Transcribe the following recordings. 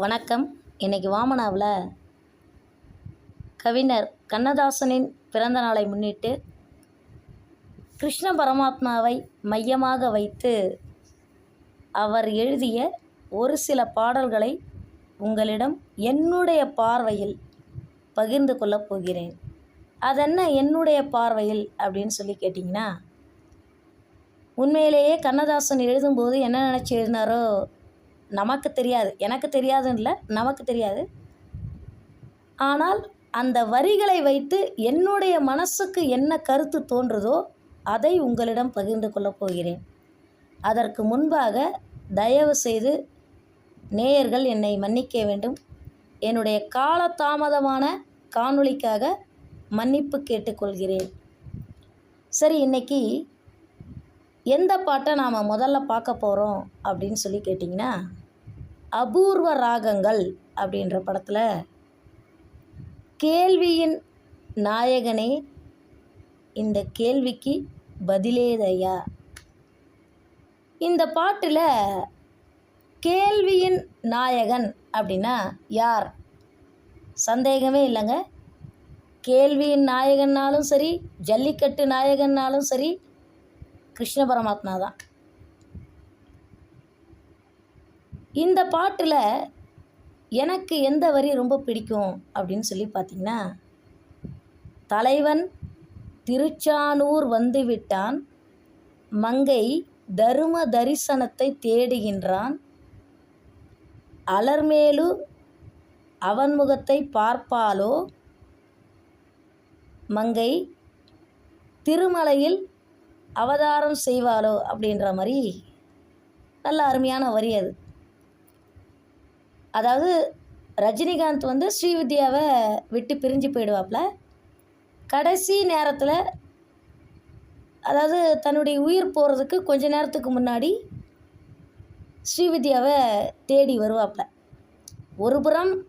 வணக்கம். இன்னைக்கு வாமனாவில் கவிஞர் கண்ணதாசனின் பிறந்த நாளை முன்னிட்டு கிருஷ்ண பரமாத்மாவை மையமாக வைத்து அவர் எழுதிய ஒரு சில பாடல்களை உங்களிடம் என்னுடைய பார்வையில் பகிர்ந்து கொள்ளப் போகிறேன். அதென்ன என்னுடைய பார்வையில் அப்படின்னு சொல்லி கேட்டிங்கன்னா உண்மையிலேயே கண்ணதாசன் எழுதும்போது என்ன நினச்சி எழுதினாரோ நமக்கு தெரியாது. எனக்கு தெரியாதுன்னு இல்லை நமக்கு தெரியாது. ஆனால் அந்த வரிகளை வைத்து என்னுடைய மனசுக்கு என்ன கருத்து தோன்றுதோ அதை உங்களிடம் பகிர்ந்து கொள்ளப் போகிறேன். அதற்கு முன்பாக தயவு செய்து நேயர்கள் என்னை மன்னிக்க வேண்டும். என்னுடைய காலதாமதமான காணொளிக்காக மன்னிப்பு கேட்டுக்கொள்கிறேன். சரி இன்னைக்கு எந்த பாட்டை நாம் முதல்ல பார்க்க போகிறோம் அப்படின்னு சொல்லி கேட்டிங்கன்னா அபூர்வ ராகங்கள் அப்படின்ற படத்தில் கேள்வியின் நாயகனே இந்த கேள்விக்கு பதிலேதையா இந்த பாட்டில் கேள்வியின் நாயகன் அப்படின்னா யார்? சந்தேகமே இல்லைங்க. கேள்வியின் நாயகன்னாலும் சரி ஜல்லிக்கட்டு நாயகன்னாலும் சரி கிருஷ்ண பரமாத்மா தான். இந்த பாட்டில் எனக்கு எந்த வரி ரொம்ப பிடிக்கும் அப்படின்னு சொல்லி பார்த்தீங்கன்னா தலைவன் திருச்சானூர் வந்துவிட்டான் மங்கை தரும தரிசனத்தை தேடுகின்றான் அலர்மேலு அவன் முகத்தை பார்ப்பாலோ மங்கை திருமலையில் அவதாரம் செய்வாளோ அப்படின்ற மாதிரி நல்ல அருமையான வரி அது. அதாவது ரஜினிகாந்த் வந்து ஸ்ரீவித்யாவை விட்டு பிரிஞ்சு போயிடுவாப்புல. கடைசி நேரத்தில் அதாவது தன்னுடைய உயிர் போகிறதுக்கு கொஞ்ச நேரத்துக்கு முன்னாடி ஸ்ரீவித்யாவை தேடி வருவாப்புல. ஒரு புறம்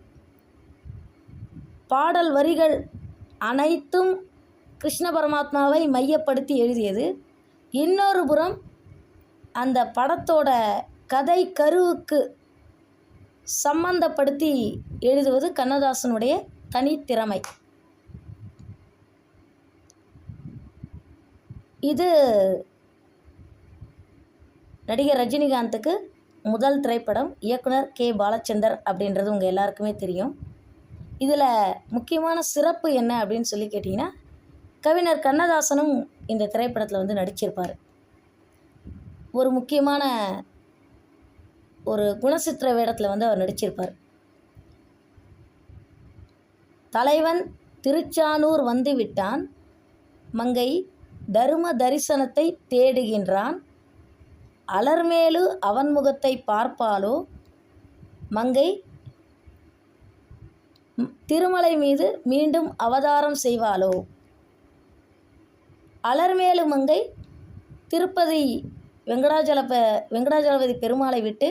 பாடல் வரிகள் அனைத்தும் கிருஷ்ண பரமாத்மாவை மையப்படுத்தி எழுதியது. இன்னொரு புறம் அந்த படத்தோட கதை கருவுக்கு சம்பந்தப்படுத்தி எழுதுவது கண்ணதாசனுடைய தனித்திறமை இது நடிகர் ரஜினிகாந்துக்கு முதல் திரைப்படம் இயக்குனர் கே. பாலச்சந்தர் அப்படின்றது உங்கள் எல்லாருக்குமே தெரியும். இதில் முக்கியமான சிறப்பு என்ன அப்படின்னு சொல்லி கேட்டிங்கன்னா கவிஞர் கண்ணதாசனும் இந்த திரைப்படத்தில் வந்து நடிச்சிருப்பார். ஒரு முக்கியமான ஒரு குணசித்திர வேடத்தில் வந்து அவர் நடிச்சிருப்பார். தலைவன் திருச்சானூர் வந்து விட்டான் மங்கை தரும தரிசனத்தை தேடுகின்றான். அலர்மேலு அவன் முகத்தை பார்ப்பாலோ மங்கை திருமலை மீது மீண்டும் அவதாரம் செய்வாளோ? அலர்மேலு மங்கை திருப்பதி வெங்கடாஜல ப வெங்கடாஜலபதி பெருமாளை விட்டு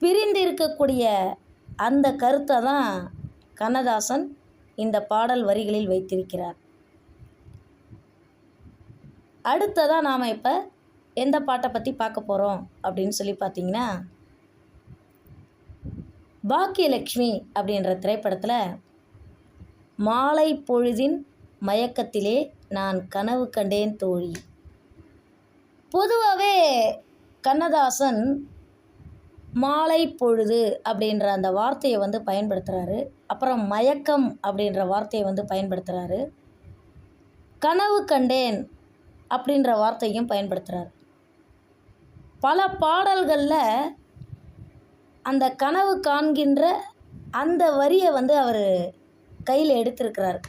பிரிந்து இருக்கக்கூடிய அந்த கருத்தை தான் கண்ணதாசன் இந்த பாடல் வரிகளில் வைத்திருக்கிறார். அடுத்ததாக நாம் இப்போ எந்த பாட்டை பற்றி பார்க்க போகிறோம் அப்படின்னு சொல்லி பார்த்தீங்கன்னா பாக்கியலக்ஷ்மி அப்படின்ற திரைப்படத்தில் மாலை பொழுதின் மயக்கத்திலே நான் கனவு கண்டேன் தோழி பொதுவாகவே கண்ணதாசன் மாலை பொழுது அப்படின்ற அந்த வார்த்தையை வந்து பயன்படுத்துகிறாரு அப்புறம் மயக்கம் அப்படின்ற வார்த்தையை வந்து பயன்படுத்துகிறாரு கனவு கண்டேன் அப்படின்ற வார்த்தையும் பயன்படுத்துகிறார் பல பாடல்களில் அந்த கனவு காண்கின்ற அந்த வரியை வந்து அவர் கையில் எடுத்திருக்கிறார்.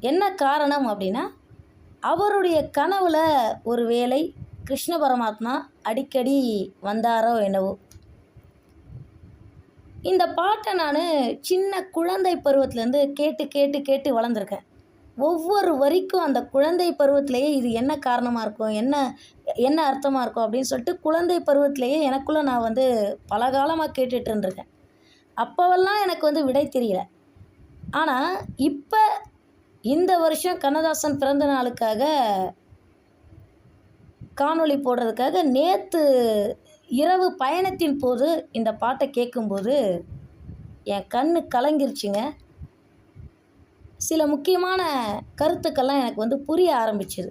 என்ன காரணம் அப்படின்னா அவருடைய கனவில் ஒரு வேளை கிருஷ்ண பரமாத்மா அடிக்கடி வந்தாரோ என்னவோ. இந்த பாட்டை நான் சின்ன குழந்தை பருவத்திலேருந்து கேட்டு கேட்டு கேட்டு வளர்ந்துருக்கேன். ஒவ்வொரு வரிக்கும் அந்த குழந்தை பருவத்திலேயே இது என்ன காரணமாக இருக்கும் என்ன என்ன அர்த்தமாக இருக்கும் அப்படின்னு சொல்லிட்டு குழந்தை பருவத்திலேயே எனக்குள்ளே நான் வந்து பல காலமாக கேட்டுட்டு இருந்திருக்கேன். அப்போவெல்லாம் எனக்கு வந்து விடை தெரியல. ஆனால் இப்போ இந்த வருஷம் கண்ணதாசன் பிறந்த நாளுக்காக காணொளி போடுறதுக்காக நேற்று இரவு பயணத்தின் போது இந்த பாட்டை கேட்கும்போது என் கண்ணு கலங்கிருச்சுங்க. சில முக்கியமான கருத்துக்கள்லாம் எனக்கு வந்து புரிய ஆரம்பிச்சிது.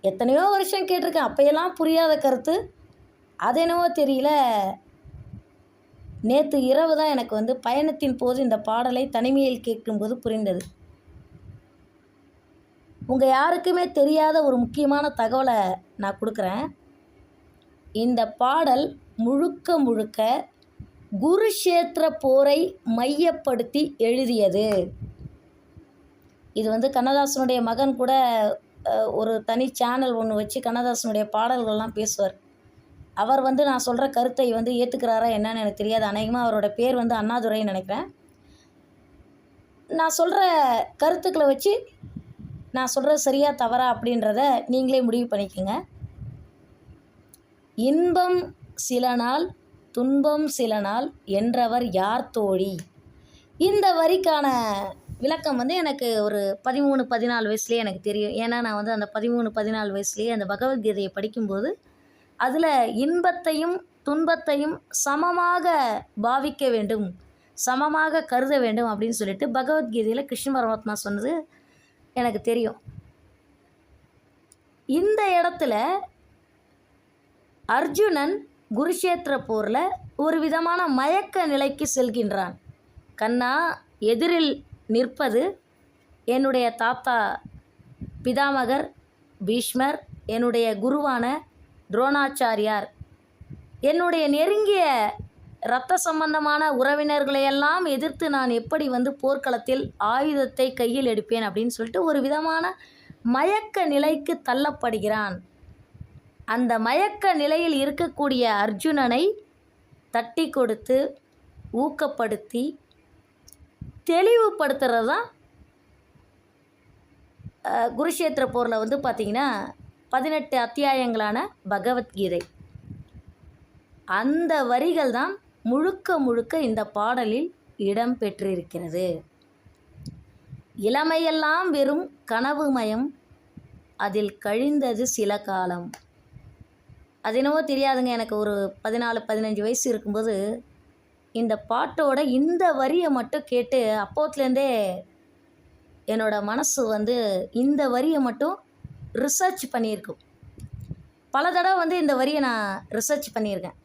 எத்தனையோ வருஷம் கேட்டிருக்கேன். அப்போயெல்லாம் புரியாத கருத்து. அது என்னவோ தெரியல. நேற்று இரவு தான் எனக்கு வந்து பயணத்தின் போது இந்த பாடலை தனிமையில் கேட்கும்போது புரிந்தது. உங்கள் யாருக்குமே தெரியாத ஒரு முக்கியமான தகவலை நான் கொடுக்குறேன். இந்த பாடல் முழுக்க முழுக்க குருஷேத்திர போரை மையப்படுத்தி எழுதியது. இது வந்து கண்ணதாசனுடைய மகன் கூட ஒரு தனி சேனல் ஒன்று வச்சு கண்ணதாசனுடைய பாடல்கள்லாம் பேசுவார். அவர் வந்து நான் சொல்கிற கருத்தை வந்து ஏற்றுக்கிறாரா என்னன்னு எனக்கு தெரியாது. அநேகமாக அவரோட பேர் வந்து அண்ணாதுரைன்னு நினைக்கிறேன். நான் சொல்கிற கருத்துக்களை வச்சு நான் சொல்கிறது சரியா தவறா அப்படின்றத நீங்களே முடிவு பண்ணிக்கோங்க. இன்பம் சில நாள் துன்பம் சில நாள் என்றவர் யார் தோழி? இந்த வரிக்கான விளக்கம் வந்து எனக்கு ஒரு பதிமூணு பதினாலு வயசுலேயே எனக்கு தெரியும். ஏன்னா நான் வந்து அந்த பதிமூணு பதினாலு வயசுலேயே அந்த பகவத்கீதையை படிக்கும்போது அதில் இன்பத்தையும் துன்பத்தையும் சமமாக பாவிக்க வேண்டும் சமமாக கருத வேண்டும் அப்படின்னு சொல்லிட்டு பகவத்கீதையில் கிருஷ்ண பரமாத்மா சொன்னது எனக்கு தெரியும். இந்த இடத்துல அர்ஜுனன் குருஷேத்திர போரில் ஒரு விதமான மயக்க நிலைக்கு செல்கின்றான். கண்ணா எதிரில் நிற்பது என்னுடைய தாத்தா பிதாமகர் பீஷ்மர் என்னுடைய குருவான துரோணாச்சாரியார். என்னுடைய நெருங்கிய இரத்த சம்பந்தமான உறவினர்களையெல்லாம் எதிர்த்து நான் எப்படி வந்து போர்க்களத்தில் ஆயுதத்தை கையில் எடுப்பேன்? அப்படின்னு சொல்லிட்டு ஒரு விதமான மயக்க நிலைக்கு தள்ளப்படுகிறான். அந்த மயக்க நிலையில் இருக்கக்கூடிய அர்ஜுனனை தட்டி கொடுத்து ஊக்கப்படுத்தி தெளிவுபடுத்துறது தான் குருஷேத்திர போரில் வந்து பார்த்திங்கன்னா பதினெட்டு அத்தியாயங்களான பகவத்கீதை. அந்த வரிகள் தான் முழுக்க முழுக்க இந்த பாடலில் இடம் பெற்றிருக்கிறது. இளமையெல்லாம் வெறும் கனவுமயம் அதில் கழிந்தது சில காலம். அது என்னவோ தெரியாதுங்க. எனக்கு ஒரு பதினாலு பதினஞ்சு வயசு இருக்கும்போது இந்த பாட்டோட இந்த வரியை மட்டும் கேட்டு அப்போத்துலேருந்தே என்னோடய மனசு வந்து இந்த வரியை மட்டும் ரிசர்ச் பண்ணியிருக்கும். பல தடவை வந்து இந்த வரியை நான் ரிசர்ச் பண்ணியிருக்கேன்.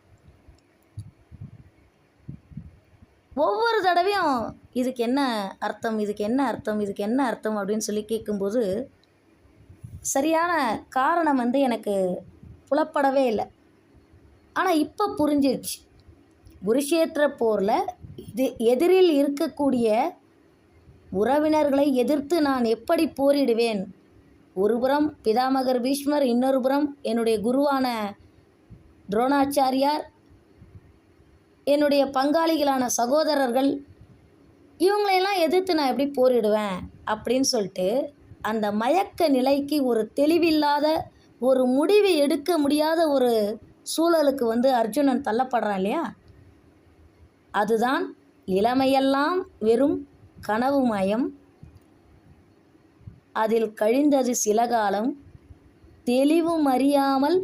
ஒவ்வொரு தடவையும் இதுக்கு என்ன அர்த்தம் இதுக்கு என்ன அர்த்தம் இதுக்கு என்ன அர்த்தம் அப்படின்னு சொல்லி கேட்கும்போது சரியான காரணம் வந்து எனக்கு புலப்படவே இல்லை. ஆனால் இப்போ புரிஞ்சிருச்சு. குருஷேத்திர போரில் இது எதிரில் இருக்கக்கூடிய உறவினர்களை எதிர்த்து நான் எப்படி போரிடுவேன்? ஒருபுறம் பிதாமகர் பீஷ்மர் இன்னொரு புறம் என்னுடைய குருவான துரோணாச்சாரியார் என்னுடைய பங்காளிகளான சகோதரர்கள் இவங்களையெல்லாம் எதிர்த்து நான் எப்படி போரிடுவேன்? அப்படின்னு சொல்லிட்டு அந்த மயக்க நிலைக்கு ஒரு தெளிவில்லாத ஒரு முடிவு எடுக்க முடியாத ஒரு சூழலுக்கு வந்து அர்ஜுனன் தள்ளப்படுறான் இல்லையா? அதுதான் இளமையெல்லாம் வெறும் கனவு மயம். அதில் கழிந்தது சில காலம். தெளிவும் அறியாமல்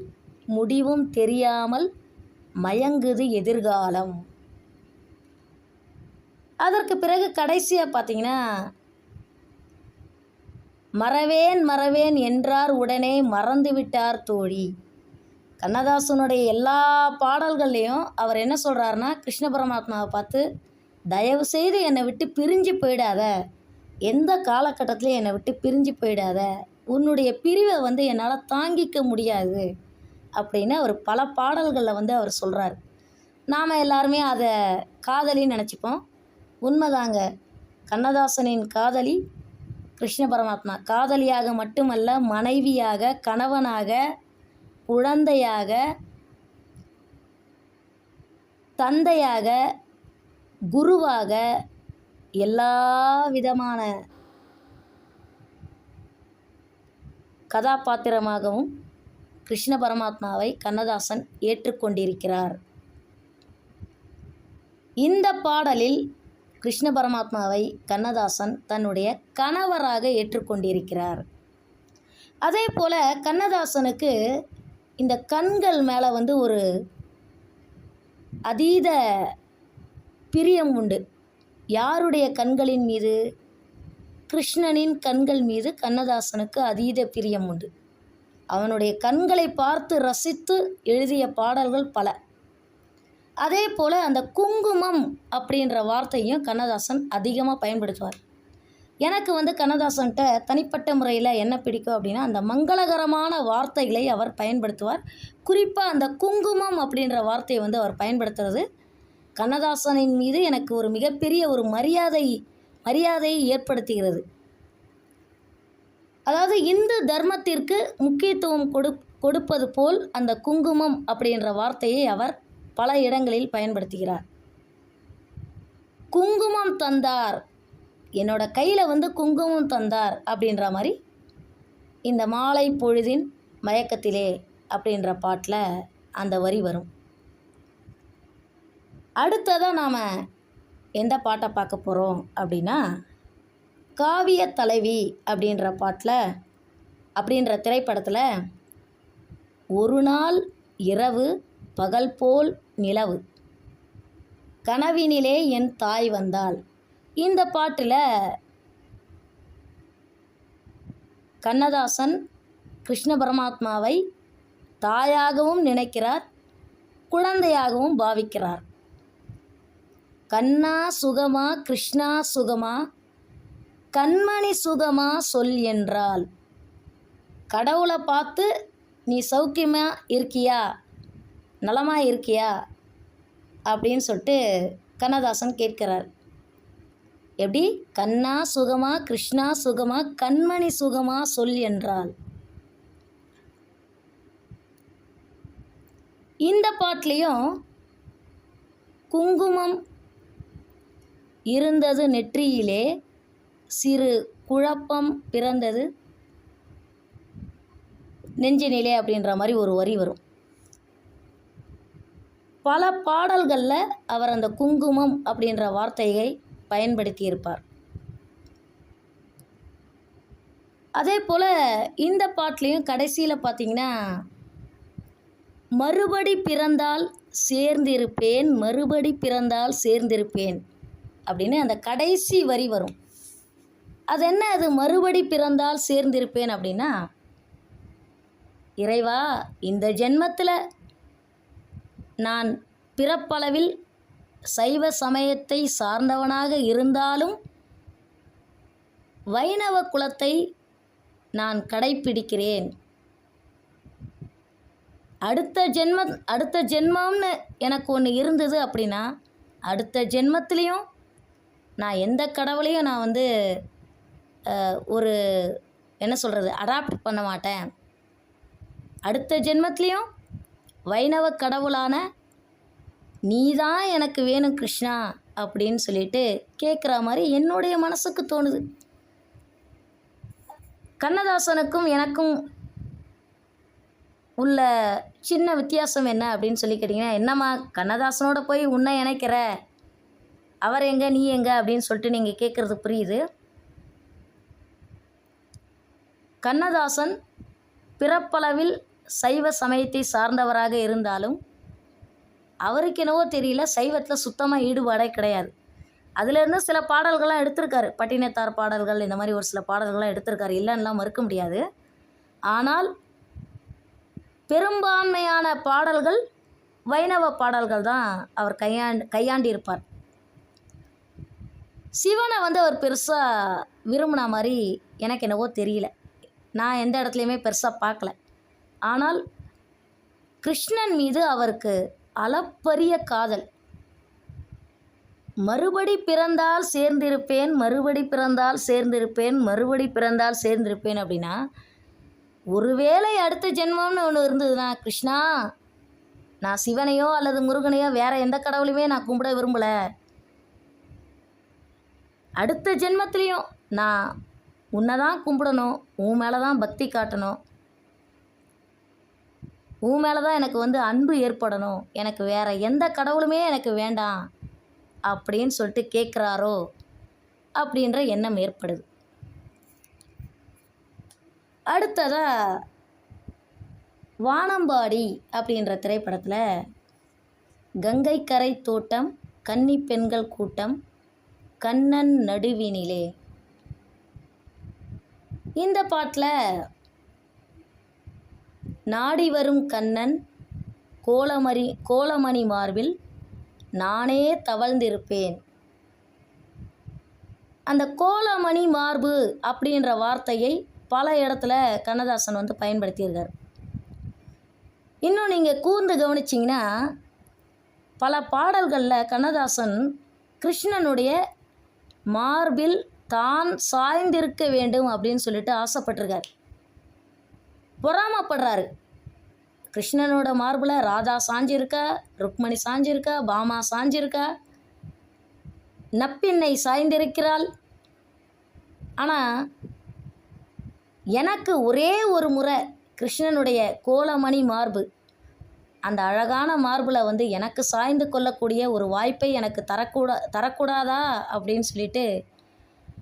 முடிவும் தெரியாமல் மயங்குது எதிர்காலம். அதற்கு பிறகு கடைசியாக பார்த்தீங்கன்னா மறவேன் மறவேன் என்றார் உடனே மறந்து விட்டார் தோழி. கண்ணதாசனுடைய எல்லா பாடல்கள்லேயும் அவர் என்ன சொல்கிறாருன்னா கிருஷ்ண பரமாத்மாவை பார்த்து தயவு செய்து என்னை விட்டு பிரிஞ்சு போயிடாத. எந்த காலகட்டத்திலையும் என்னை விட்டு பிரிஞ்சு போயிடாத. உன்னுடைய பிரிவை வந்து என்னால் தாங்கிக்க முடியாது. அப்படின்னு அவர் பல பாடல்களில் வந்து அவர் சொல்கிறார் நாம் எல்லாருமே அதை காதலின்னு நினச்சிப்போம். உண்மைதாங்க. கண்ணதாசனின் காதலி கிருஷ்ண பரமாத்மா. காதலியாக மட்டுமல்ல மனைவியாக கணவனாக குழந்தையாக தந்தையாக குருவாக எல்லா விதமான கதாபாத்திரமாகவும் கிருஷ்ண பரமாத்மாவை கண்ணதாசன் ஏற்றுக்கொண்டிருக்கிறார். இந்த பாடலில் கிருஷ்ண பரமாத்மாவை கண்ணதாசன் தன்னுடைய கணவராக ஏற்றுக்கொண்டிருக்கிறார். அதே போல் கண்ணதாசனுக்கு இந்த கண்கள் மேலே வந்து ஒரு அதீத பிரியம் உண்டு. யாருடைய கண்களின் மீது? கிருஷ்ணனின் கண்கள் மீது கண்ணதாசனுக்கு அதீத பிரியம் உண்டு. அவனுடைய கண்களை பார்த்து ரசித்து எழுதிய பாடல்கள் பல. அதே போல் அந்த குங்குமம் அப்படின்ற வார்த்தையும் கண்ணதாசன் அதிகமாக பயன்படுத்துவார். எனக்கு வந்து கண்ணதாசன்கிட்ட தனிப்பட்ட முறையில் என்ன பிடிக்கும் அப்படின்னா அந்த மங்களகரமான வார்த்தைகளை அவர் பயன்படுத்துவார். குறிப்பாக அந்த குங்குமம் அப்படின்ற வார்த்தையை வந்து அவர் பயன்படுத்துறது. கண்ணதாசனின் மீது எனக்கு ஒரு மிகப்பெரிய ஒரு மரியாதை மரியாதையை ஏற்படுத்துகிறது. அதாவது இந்து தர்மத்திற்கு முக்கியத்துவம் கொடு கொடுப்பது போல் அந்த குங்குமம் அப்படின்ற வார்த்தையை அவர் பல இடங்களில் பயன்படுத்துகிறார். குங்குமம் தந்தார். என்னோட கையில் வந்து குங்குமம் தந்தார் அப்படின்ற மாதிரி இந்த மாலை பொழுதின் மயக்கத்திலே அப்படின்ற பாட்டில் அந்த வரி வரும். அடுத்ததாக நாம் எந்த பாட்டை பார்க்க போகிறோம் அப்படின்னா காவிய தலைவி அப்படின்ற பாட்டில் அப்படின்ற திரைப்படத்தில் ஒரு நாள் இரவு பகல் போல் நிலவு. கனவினிலே என் தாய் வந்தாள். இந்த பாட்டில் கண்ணதாசன் கிருஷ்ண பரமாத்மாவை தாயாகவும் நினைக்கிறார் குழந்தையாகவும் பாவிக்கிறார். கண்ணா சுகமா கிருஷ்ணா சுகமா கண்மணி சுகமா சொல் என்றால் கடவுளை பார்த்து நீ சௌக்கியமாக இருக்கியா? நலமாக இருக்கியா? அப்படின்னு சொல்லிட்டு கண்ணதாசன் கேட்கிறார். எப்படி? கண்ணா சுகமா கிருஷ்ணா சுகமா கண்மணி சுகமா சொல் என்றால் இந்த பாட்லேயும் குங்குமம் இருந்தது நெற்றியிலே சிறு குழப்பம் பிறந்தது நெஞ்சினிலே அப்படின்ற மாதிரி ஒரு வரி வரும். பல பாடல்களில் அவர் அந்த குங்குமம் அப்படின்ற வார்த்தையை பயன்படுத்தியிருப்பார். அதே போல் இந்த பாட்டிலையும் கடைசியில் பார்த்தீங்கன்னா மறுபடி பிறந்தால் சேர்ந்திருப்பேன் மறுபடி பிறந்தால் சேர்ந்திருப்பேன் அப்படின்னு அந்த கடைசி வரி வரும். அது என்ன? அது மறுபடி பிறந்தால் சேர்ந்திருப்பேன் அப்படின்னா இறைவா இந்த ஜென்மத்தில் நான் பிறப்பளவில் சைவ சமயத்தை சார்ந்தவனாக இருந்தாலும் வைணவ குலத்தை நான் கடைப்பிடிக்கிறேன். அடுத்த ஜென்ம அடுத்த ஜென்மம்னு எனக்கு ஒன்று இருந்தது அப்படின்னா அடுத்த ஜென்மத்திலையும் நான் எந்த கடவுளையும் நான் வந்து ஒரு என்ன சொல்கிறது அடாப்ட் பண்ண மாட்டேன். அடுத்த ஜென்மத்திலையும் வைணவ கடவுளான நீ தான் எனக்கு வேணும் கிருஷ்ணா அப்படின்னு சொல்லிட்டு கேட்குற மாதிரி என்னுடைய மனசுக்கு தோணுது. கண்ணதாசனுக்கும் எனக்கும் உள்ள சின்ன வித்தியாசம் என்ன அப்படின்னு சொல்லி கேட்டிங்கன்னா என்னம்மா கண்ணதாசனோட போய் உன்னை இணைக்கிற? அவர் எங்க நீ எங்க? அப்படின்னு சொல்லிட்டு நீங்கள் கேட்குறது புரியுது. கண்ணதாசன் பிறப்பளவில் சைவ சமயத்தை சார்ந்தவராக இருந்தாலும் அவருக்கு என்னவோ தெரியல சைவத்தில் சுத்தமாக ஈடுபாடே கிடையாது. அதிலேருந்து சில பாடல்கள்லாம் எடுத்திருக்காரு. பட்டினத்தார் பாடல்கள் இந்த மாதிரி ஒரு சில பாடல்கள்லாம் எடுத்திருக்காரு. இல்லைன்னுலாம் மறுக்க முடியாது. ஆனால் பெரும்பான்மையான பாடல்கள் வைணவ பாடல்கள் தான் அவர் கையாண்டு கையாண்டிருப்பார். சிவனை வந்து அவர் பெருசாக விரும்பின மாதிரி எனக்கு என்னவோ தெரியல. நான் எந்த இடத்துலையுமே பெருசாக பார்க்கல. ஆனால் கிருஷ்ணன் மீது அவருக்கு அளப்பரிய காதல். மறுபடி பிறந்தால் சேர்ந்திருப்பேன் மறுபடி பிறந்தால் சேர்ந்திருப்பேன் மறுபடி பிறந்தால் சேர்ந்திருப்பேன் அப்படின்னா ஒருவேளை அடுத்த ஜென்மம்னு ஒன்று இருந்ததுன்னா கிருஷ்ணா நான் சிவனையோ அல்லது முருகனையோ வேற எந்த கடவுளையுமே நான் கும்பிட விரும்பலை. அடுத்த ஜென்மத்திலையும் நான் உன்னை தான் கும்பிடணும் உன் மேலே தான் பக்தி காட்டணும் உன் மேலே தான் எனக்கு வந்து அன்பு ஏற்படணும். எனக்கு வேறு எந்த கடவுளுமே எனக்கு வேண்டாம். அப்படின்னு சொல்லிட்டு கேட்குறாரோ அப்படின்ற எண்ணம் ஏற்படுது. அடுத்ததாக வானம்பாடி அப்படின்ற திரைப்படத்தில் கங்கைக்கரை தோட்டம் கன்னி பெண்கள் கூட்டம் கண்ணன் நடுவினிலே. இந்த பாட்டில் நாடி வரும் கண்ணன் கோலமரி கோலமணி மார்பில் நானே தவழ்ந்திருப்பேன். அந்த கோலமணி மார்பு அப்படின்ற வார்த்தையை பல இடத்துல கண்ணதாசன் வந்து பயன்படுத்தியிருக்கார். இன்னும் நீங்கள் கூர்ந்து கவனிச்சிங்கன்னா பல பாடல்களில் கண்ணதாசன் கிருஷ்ணனுடைய மார்பில் தான் சாய்ந்திருக்க வேண்டும் அப்படின்னு சொல்லிட்டு ஆசைப்பட்டிருக்கார். பொறாமப்படுறாரு. கிருஷ்ணனோட மார்பில் ராதா சாஞ்சிருக்கா ருக்மணி சாஞ்சிருக்கா பாமா சாஞ்சிருக்கா நப்பின்னை சாய்ந்திருக்கிறாள். ஆனால் எனக்கு ஒரே ஒரு முறை கிருஷ்ணனுடைய கோலமணி மார்பு. அந்த அழகான மார்பில் வந்து எனக்கு சாய்ந்து கொள்ளக்கூடிய ஒரு வாய்ப்பை எனக்கு தரக்கூடா தரக்கூடாதா? அப்படின்னு சொல்லிட்டு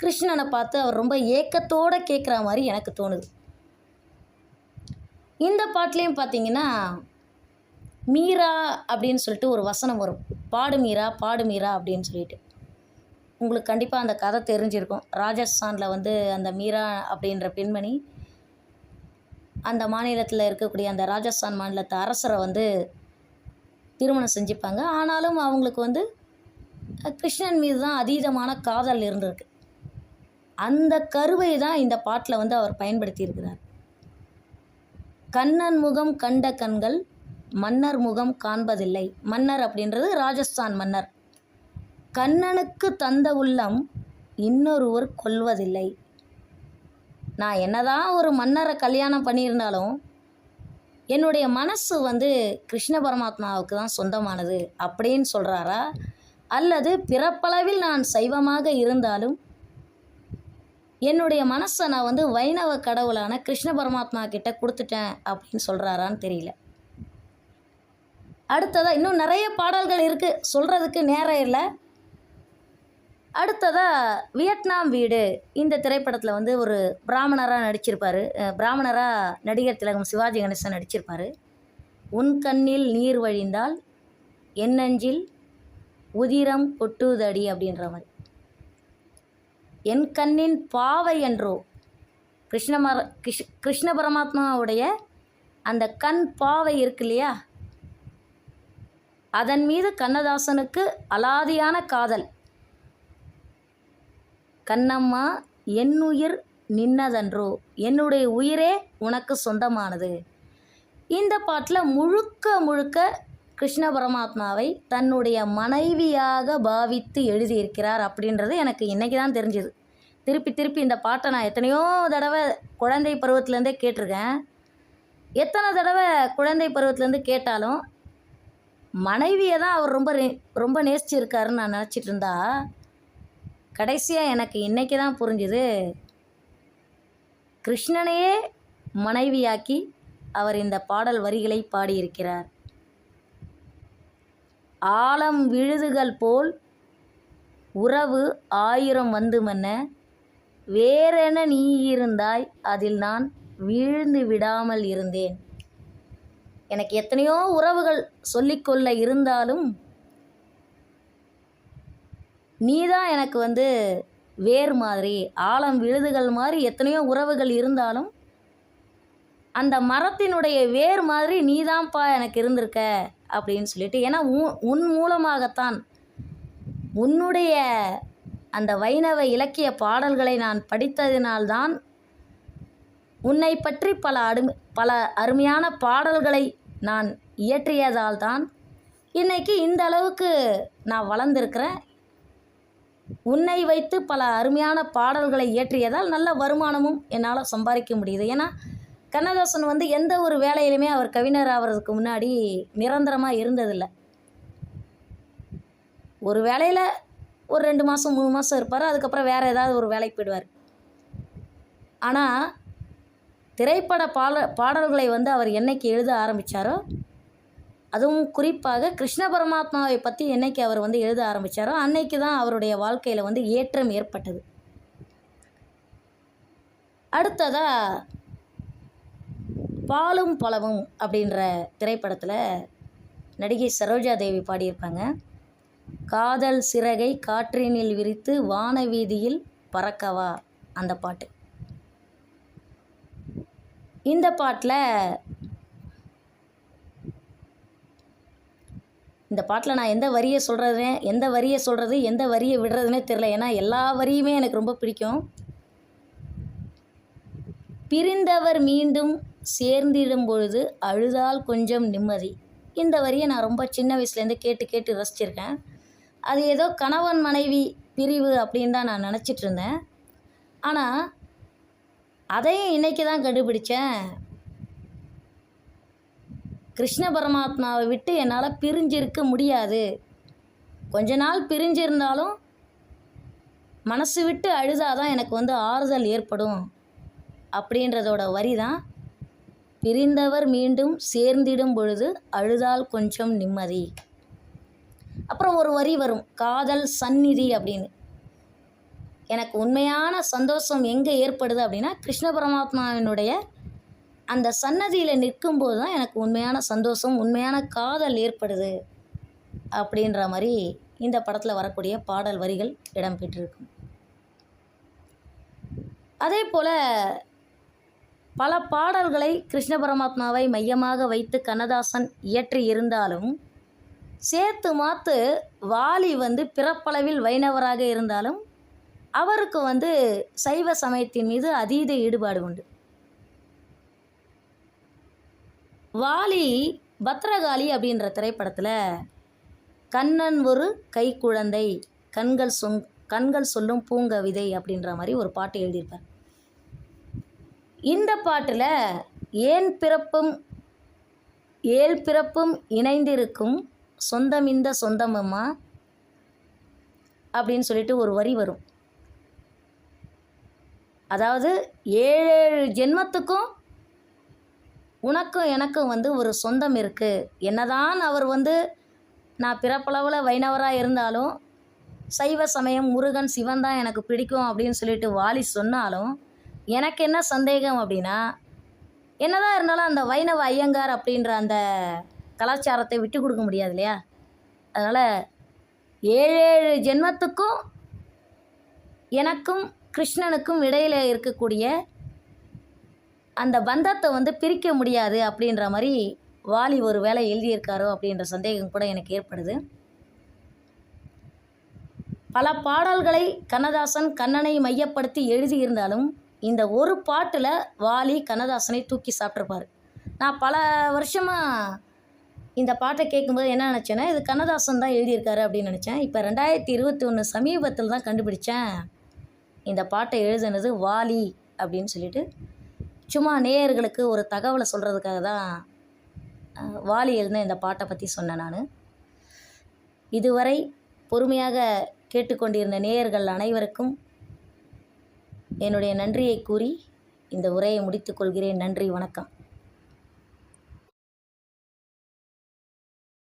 கிருஷ்ணனை பார்த்து அவர் ரொம்ப ஏக்கத்தோடு கேட்குற மாதிரி எனக்கு தோணுது. இந்த பாட்டுலேயும் பார்த்தீங்கன்னா மீரா அப்படின்னு சொல்லிட்டு ஒரு வசனம் வரும். பாடு மீரா பாடு மீரா அப்படின்னு சொல்லிட்டு. உங்களுக்கு கண்டிப்பாக அந்த கதை தெரிஞ்சிருக்கும். ராஜஸ்தானில் வந்து அந்த மீரா அப்படின்ற பெண்மணி அந்த மாநிலத்தில் இருக்கக்கூடிய அந்த ராஜஸ்தான் மாநிலத்தை அரசரை வந்து திருமணம் செஞ்சுப்பாங்க. ஆனாலும் அவங்களுக்கு வந்து கிருஷ்ணன் மீது தான் அதீதமான காதல் இருந்திருக்கு. அந்த கருவை தான் இந்த பாட்டில் வந்து அவர் பயன்படுத்தியிருக்கிறார். கண்ணன் முகம் கண்ட கண்கள் மன்னர் முகம் காண்பதில்லை. மன்னர் அப்படின்றது ராஜஸ்தான் மன்னர். கண்ணனுக்கு தந்த உள்ளம் இன்னொருவர் கொல்வதில்லை நான் என்னதான் ஒரு மன்னரை கல்யாணம் பண்ணியிருந்தாலும் என்னுடைய மனசு வந்து கிருஷ்ண பரமாத்மாவுக்கு தான் சொந்தமானது அப்படின்னு சொல்கிறாரா அல்லது பிறப்பளவில் நான் சைவமாக இருந்தாலும் என்னுடைய மனசை நான் வந்து வைணவ கடவுளான கிருஷ்ண பரமாத்மா கிட்ட கொடுத்துட்டேன் அப்படின்னு சொல்கிறாரான்னு தெரியல. அடுத்ததாக இன்னும் நிறைய பாடல்கள் இருக்குது சொல்கிறதுக்கு நேரம் இல்லை. அடுத்ததாக வியட்நாம் வீடு. இந்த திரைப்படத்தில் வந்து ஒரு பிராமணராக நடிச்சிருப்பார். பிராமணராக நடிகர் திலகம் சிவாஜி கணேசன் நடிச்சிருப்பார். உன் கண்ணில் நீர் வழிந்தால் என் நெஞ்சில் உதிரம் கொட்டுதடி அப்படின்ற மாதிரி. என் கண்ணின் பாவை என்றோ. கிருஷ்ணமர கிருஷ் கிருஷ்ண பரமாத்மாவுடைய அந்த கண் பாவை இருக்கு இல்லையா? அதன் மீது கண்ணதாசனுக்கு அலாதியான காதல். கண்ணம்மா என் உயிர் நின்னதன்றோ. என்னுடைய உயிரே உனக்கு சொந்தமானது. இந்த பாட்டில் முழுக்க முழுக்க கிருஷ்ண பரமாத்மாவை தன்னுடைய மனைவியாக பாவித்து எழுதியிருக்கிறார் அப்படின்றது எனக்கு இன்றைக்கி தான் தெரிஞ்சுது. திருப்பி திருப்பி இந்த பாட்டை நான் எத்தனையோ தடவை குழந்தை பருவத்துலேருந்தே கேட்டிருக்கேன். எத்தனை தடவை குழந்தை பருவத்துலேருந்து கேட்டாலும் மனைவியை தான் அவர் ரொம்ப ரொம்ப நேசிச்சிருக்காருன்னு நான் நினச்சிட்டு இருந்தா கடைசியாக எனக்கு இன்றைக்கி தான் புரிஞ்சுது. கிருஷ்ணனையே மனைவியாக்கி அவர் இந்த பாடல் வரிகளை பாடியிருக்கிறார். ஆழம் விழுதுகள் போல் உறவு ஆயிரம் வந்துமென்ன? வேறென நீ இருந்தாய் அதில் நான் வீழ்ந்து விடாமல் இருந்தேன். எனக்கு எத்தனையோ உறவுகள் சொல்லிக்கொள்ள இருந்தாலும் நீதான் எனக்கு வந்து வேர் மாதிரி ஆழம் விழுதுகள் மாதிரி எத்தனையோ உறவுகள் இருந்தாலும் அந்த மரத்தினுடைய வேர் மாதிரி நீதான்ப்பா எனக்கு இருந்திருக்க அப்படின்னு சொல்லிட்டு ஏன்னா உன் உன் மூலமாகத்தான் உன்னுடைய அந்த வைணவ இலக்கிய பாடல்களை நான் படித்ததினால்தான் உன்னை பற்றி பல அருமை பல அருமையான பாடல்களை நான் இயற்றியதால் தான் இன்னைக்கு இந்த அளவுக்கு நான் வளர்ந்துருக்கிறேன். உன்னை வைத்து பல அருமையான பாடல்களை இயற்றியதால் நல்ல வருமானமும் என்னால் சம்பாதிக்க முடியுது. ஏன்னா கண்ணதாசன் வந்து எந்த ஒரு வேலையிலுமே அவர் கவிஞர் ஆகிறதுக்கு முன்னாடி நிரந்தரமாக இருந்ததில்லை. ஒரு வேலையில் ஒரு ரெண்டு மாதம் மூணு மாதம் இருப்பார் அதுக்கப்புறம் வேறு ஏதாவது ஒரு வேலைக்கு போயிடுவார். ஆனால் திரைப்பட பாட பாடல்களை வந்து அவர் என்னைக்கு எழுத ஆரம்பித்தாரோ அதுவும் குறிப்பாக கிருஷ்ண பரமாத்மாவை பற்றி என்னைக்கு அவர் வந்து எழுத ஆரம்பித்தாரோ அன்னைக்கு தான் அவருடைய வாழ்க்கையில் வந்து ஏற்றம் ஏற்பட்டது. அடுத்ததாக பாலும் பழமும் அப்படின்ற திரைப்படத்தில் நடிகை சரோஜா தேவி பாடியிருப்பாங்க. காதல் சிறகை காற்றினில் விரித்து வானவீதியில் பறக்கவா? அந்த பாட்டு. இந்த பாட்டில் இந்த பாட்டில் நான் எந்த வரியை சொல்கிறது எந்த வரியை சொல்கிறது எந்த வரியை விடுறதுனே தெரில ஏன்னா எல்லா வரியுமே எனக்கு ரொம்ப பிடிக்கும். பிரிந்தவர் மீண்டும் சேர்ந்திடும் பொழுது அழுதால் கொஞ்சம் நிம்மதி. இந்த வரியை நான் ரொம்ப சின்ன வயசுலேருந்து கேட்டு கேட்டு ரசிச்சிருக்கேன். அது ஏதோ கணவன் மனைவி பிரிவு அப்படின்னு தான் நான் நினச்சிட்டு இருந்தேன். ஆனால் அதையும் இன்னைக்கு தான் கண்டுபிடிச்சேன். கிருஷ்ண பரமாத்மாவை விட்டு என்னால் பிரிஞ்சிருக்க முடியாது. கொஞ்ச நாள் பிரிஞ்சிருந்தாலும் மனசு விட்டு அழுதாதான் எனக்கு வந்து ஆறுதல் ஏற்படும் அப்படின்றதோட வரி தான். பிரிந்தவர் மீண்டும் சேர்ந்திடும் பொழுது அழுதால் கொஞ்சம் நிம்மதி. அப்புறம் ஒரு வரி வரும் காதல் சந்நிதி அப்படின்னு. எனக்கு உண்மையான சந்தோஷம் எங்கே ஏற்படுது அப்படின்னா கிருஷ்ண பரமாத்மாவினுடைய அந்த சன்னதியில் நிற்கும்போது தான் எனக்கு உண்மையான சந்தோஷம் உண்மையான காதல் ஏற்படுது அப்படின்ற மாதிரி இந்த படத்தில் வரக்கூடிய பாடல் வரிகள் இடம்பெற்றிருக்கும். அதே போல் பல பாடல்களை கிருஷ்ண பரமாத்மாவை மையமாக வைத்து கண்ணதாசன் இயற்றி இருந்தாலும் சேர்த்து மாத்து வாலி வந்து பிறப்பளவில் வைணவராக இருந்தாலும் அவருக்கு வந்து சைவ சமயத்தின் மீது அதீத ஈடுபாடு உண்டு. வாலி பத்ரகாளி அப்படின்ற திரைப்படத்தில் கண்ணன் ஒரு கைக்குழந்தை கண்கள் சொங் கண்கள் சொல்லும் பூங்கவிதை அப்படின்ற மாதிரி ஒரு பாட்டு எழுதியிருப்பார். இந்த பாட்டில் ஏன் பிறப்பும் ஏழ் பிறப்பும் இணைந்திருக்கும் சொந்தம் இந்த சொந்தமம்மா அப்படின்னு சொல்லிட்டு ஒரு வரி வரும். அதாவது ஏழேழு ஜென்மத்துக்கும் உனக்கும் எனக்கும் வந்து ஒரு சொந்தம் இருக்குது என்னதான் அவர் வந்து நான் பிறப்பளவில் வைணவராக இருந்தாலும் சைவ சமயம் முருகன் சிவன் தான் எனக்கு பிடிக்கும் அப்படின்னு சொல்லிட்டு வாலி சொன்னாலும் எனக்கு என்ன சந்தேகம் அப்படின்னா என்னதான் இருந்தாலும் அந்த வைணவ ஐயங்கார் அப்படின்ற அந்த கலாச்சாரத்தை விட்டு கொடுக்க முடியாது இல்லையா? அதனால் ஏழு ஏழு ஜென்மத்துக்கும் எனக்கும் கிருஷ்ணனுக்கும் இடையில் இருக்கக்கூடிய அந்த பந்தத்தை வந்து பிரிக்க முடியாது அப்படின்ற மாதிரி வாலி ஒரு வேலை எழுதியிருக்காரோ அப்படின்ற சந்தேகம் கூட எனக்கு ஏற்படுது. பல பாடல்களை கண்ணதாசன் கண்ணனை மையப்படுத்தி எழுதியிருந்தாலும் இந்த ஒரு பாட்டில் வாலி கண்ணதாசனை தூக்கி சாப்பிட்ருப்பார் நான் பல வருஷமாக இந்த பாட்டை கேட்கும்போது என்ன நினச்சேன்னா இது கண்ணதாசன் தான் எழுதியிருக்காரு அப்படின்னு நினச்சேன். இப்போ ரெண்டாயிரத்தி இருபத்தி ஒன்று சமீபத்தில் தான் கண்டுபிடிச்சேன். இந்த பாட்டை எழுதுனது வாலி அப்படின்னு சொல்லிட்டு சும்மா நேயர்களுக்கு ஒரு தகவலை சொல்கிறதுக்காக தான் வாலி எழுதின இந்த பாட்டை பற்றி சொன்னேன் நான். இதுவரை பொறுமையாக கேட்டுக்கொண்டிருந்த நேயர்கள் அனைவருக்கும் என்னுடைய நன்றியை கூறி இந்த உரையை முடித்துக்கொள்கிறேன் நன்றி வணக்கம்.